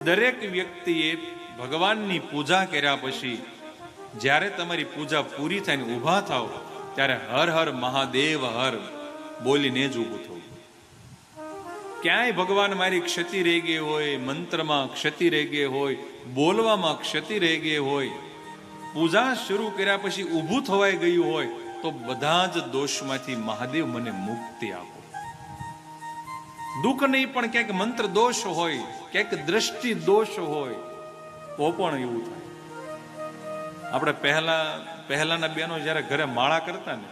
દરેક વ્યક્તિએ ભગવાનની પૂજા કર્યા પછી, જ્યારે તમારી પૂજા પૂરી થઈને ઊભા થાવ ત્યારે હર હર મહાદેવ હર બોલીને જ ઊભું થવું. ક્યાંય ભગવાન મારી ક્ષતિ રહી ગઈ હોય, મંત્રમાં ક્ષતિ રહી ગઈ હોય, બોલવામાં ક્ષતિ રહી ગઈ હોય, પૂજા શરૂ કર્યા પછી ઊભું થવાઈ ગયું હોય, તો બધા જ દોષમાંથી મહાદેવ મને મુક્તિ આપો. દુઃખ નહીં, પણ ક્યાંક મંત્ર દોષ હોય, ક્યાંક દ્રષ્ટિ દોષ હોય, તો પણ એવું થાય. આપણે પહેલા, પહેલાના બેનો જ્યારે ઘરે માળા કરતા ને,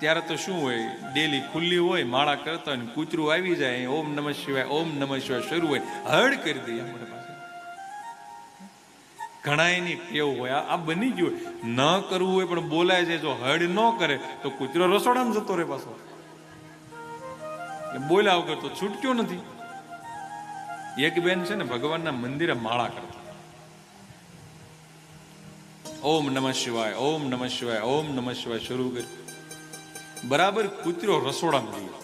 ત્યારે તો શું હોય, ડેલી ખુલ્લી હોય, માળા કરતા હોય કૂતરું આવી જાય ઓમ નમઃ શિવાય, ઓમ નમઃ શિવાય શરૂ હોય, હળ કરી દઈએ આપણે પાસે. ઘણા એની ટેવ હોય, આ- બની ગયું ન કરવું હોય, પણ બોલાય છે જો હળ ન કરે, તો કૂતરો રસોડામાં જતો રહે પાછો. એ બોલ્યા વગર તો છૂટક્યો નથી. એક બેન છે ને ભગવાનના મંદિરે માળા કરતા. ઓમ નમઃ શિવાય, ઓમ નમઃ શિવાય, ઓમ નમઃ શિવાય શરૂ કરી બરાબર કૂતરો રસોડામાં ગયો.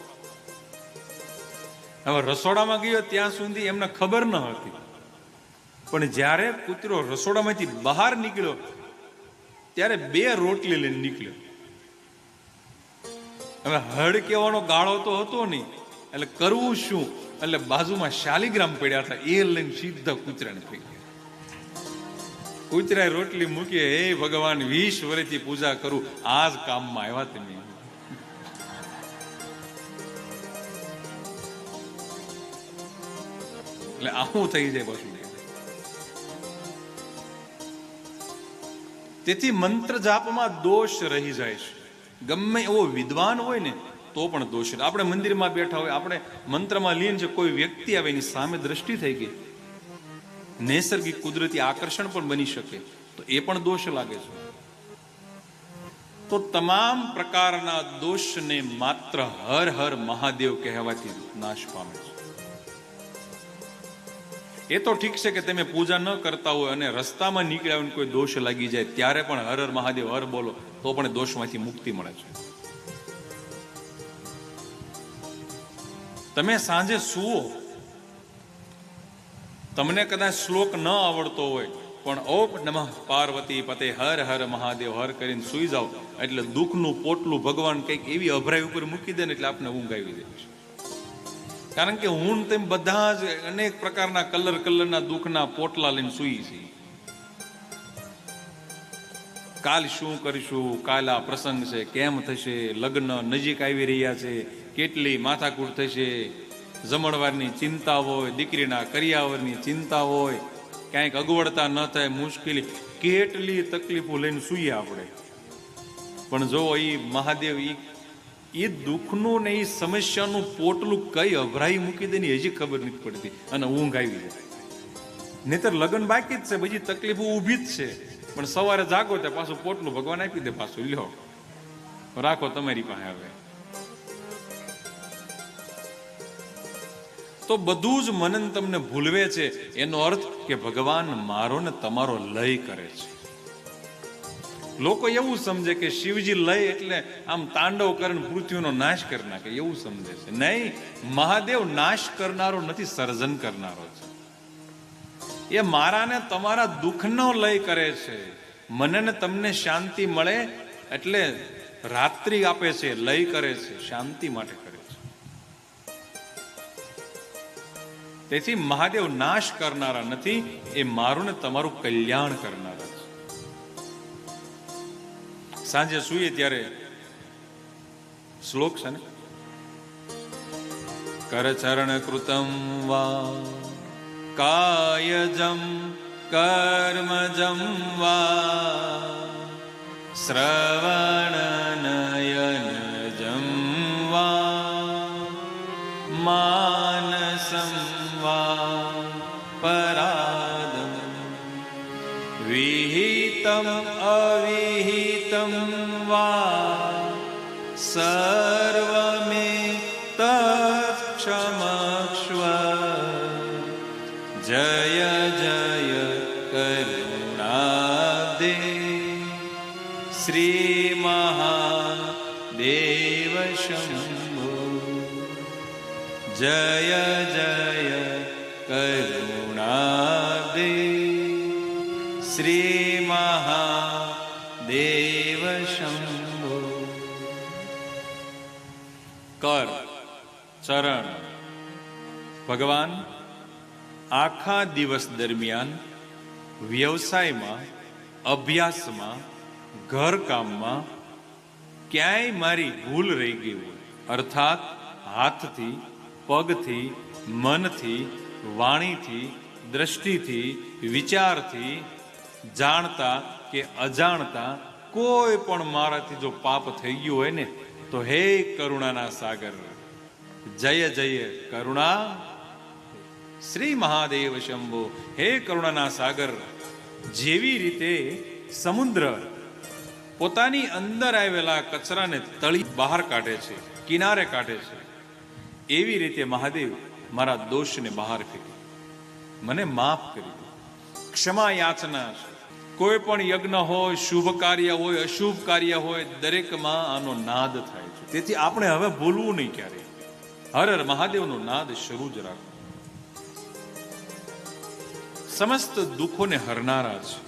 હવે રસોડામાં ગયો ત્યાં સુધી એમને ખબર ન હતી. પણ જ્યારે કૂતરો રસોડામાંથી બહાર નીકળ્યો, ત્યારે બે રોટલી લઈને નીકળ્યો. હવે હળ કહેવાનો ગાળો તો હતો નહીં. એટલે કરવું શું? એટલે બાજુમાં શાલિગ્રામ પડ્યા હતા. એ લઈને સીધા કૂતરાને ફેંક્યા. કૂતરાએ રોટલી મૂકી, હે ભગવાન, વીસ વર્ષથી પૂજા કરું. આ જ કામમાં આવ્યા તમે. એટલે આવું થઈ જાય પાછું. તેથી મંત્ર જાપમાં દોષ રહી જાય છે. ગમે એવો વિદ્વાન હોય ને, તો પણ દોષ આપણે મંદિરમાં બેઠા હોય, આપણે મંત્રમાં લીન છે કોઈ વ્યક્તિ આવે, એની સામે દ્રષ્ટિ થઈ ગઈ, નૈસર્ગિક કુદરતી આકર્ષણ પણ બની શકે, તો એ પણ દોષ લાગે છે. તો તમામ પ્રકારના દોષને માત્ર હર હર મહાદેવ કહેવાથી નાશ પામે છે. એ તો ઠીક છે કે તમે પૂજા ન કરતા હોય અને રસ્તામાં નીકળ્યા હોય કોઈ દોષ લાગી જાય, ત્યારે પણ હર હર મહાદેવ હર બોલો. તો પણ દોષમાંથી મુક્તિ મળે છે. તમે સાંજે સુવો. તમને કદાચ શ્લોક ન આવડતો હોય, પણ ઓમ નમઃ પાર્વતી પતે હર હર મહાદેવ, હર કરીને સુઈ જાઓ. એટલે દુઃખનું પોટલું ભગવાન કંઈક એવી અભરાઈ ઉપર મૂકી દે ને એટલે આપને ઊંઘ આવી જાય છે. કારણ કે હું તેમ બધા જ અનેક પ્રકારના કલર કલરના દુઃખના પોટલા લઈને સુઈ છીએ કાલ શું કરીશું? કાલ આ પ્રસંગ છે. કેમ થશે? લગ્ન નજીક આવી રહ્યા છે. કેટલી માથાકૂટ થશે? જમણવારની ચિંતા હોય, દીકરીના કરિયાવરની ચિંતા હોય, ક્યાંક અગવડતા ન થાય, મુશ્કેલી, કેટલી તકલીફો લઈને સૂઈએ આપણે? પણ જો એ મહાદેવ એ એ દુઃખનું ને એ સમસ્યાનું પોટલું કઈ અભરાઈ મૂકી દે ને હજી ખબર નથી પડતી. અને ઊંઘ આવી જાય. નહીતર લગ્ન બાકી જ છે. બધી તકલીફો ઊભી જ છે. પણ સવારે જાગો તે પાછું પોટલું ભગવાન આપી દે પાછું, લ્યો. રાખો તમારી પાસે હવે. તો બધું જ મનન તમને ભૂલવે છે, એનો અર્થ કે ભગવાન મારો ને તમારો લય કરે છે. લોકો એવું સમજે કે શિવજી લય એટલે આમ તાંડવ કરીને પૃથ્વીનો નાશ કરી નાખે, એવું સમજે છે. નહીં, મહાદેવ નાશ કરનારો નથી, સર્જન કરનારો છે. એ મારા ને તમારા દુઃખનો લય કરે છે. મને ને તમને શાંતિ મળે એટલે રાત્રિ આપે છે, લય કરે છે, શાંતિ માટે કરે છે. તેથી મહાદેવ નાશ કરનારા નથી, એ મારું ને તમારું કલ્યાણ કરનારા છે. સાંજે સુઈએ ત્યારે શ્લોક છે ને? કરચરણ કૃતમ વા કાયજમ કર્મજમ વા શ્રવણનયનજમ વા માનસમ વા પરાદમ વિહિતમ અવિહિતમ વા સર્વમે જય જય કરુણાદે શ્રી મહાદેવ શંભો. જય જય કરુણાદે શ્રી મહાદેવ શંભો. કર ચરણ. ભગવાન આખા દિવસ દરમિયાન વ્યવસાયમાં, અભ્યાસમાં, ઘરકામમાં ક્યાંય મારી ભૂલ રહી ગઈ હોય. અર્થાત હાથથી, પગથી, મનથી, વાણીથી, દ્રષ્ટિથી, વિચારથી જાણતા કે અજાણતા કોઈ પણ મારાથી જો પાપ થઈ ગયું હોય ને, તો હે કરુણાના સાગર, જય જય કરુણા. શ્રી મહાદેવ શંભો, હે કરુણાના સાગર. જેવી રીતે સમુદ્ર પોતાની અંદર આવેલા કચરાને તળી બહાર કાઢે છે, કિનારે કાઢે છે, એવી રીતે મહાદેવ મારા દોષને બહાર ફેંકી. મને માફ કરી દે. ક્ષમા યાચના છે. કોઈ પણ યજ્ઞ હોય, શુભ કાર્ય હોય, અશુભ કાર્ય હોય દરેકમાં આનો નાદ થાય છે. તેથી આપણે હવે ભૂલવું નહીં ક્યારેય. હર હર મહાદેવનો નાદ શરૂ જ રાખો. સમસ્ત દુઃખોને હરનારા છે.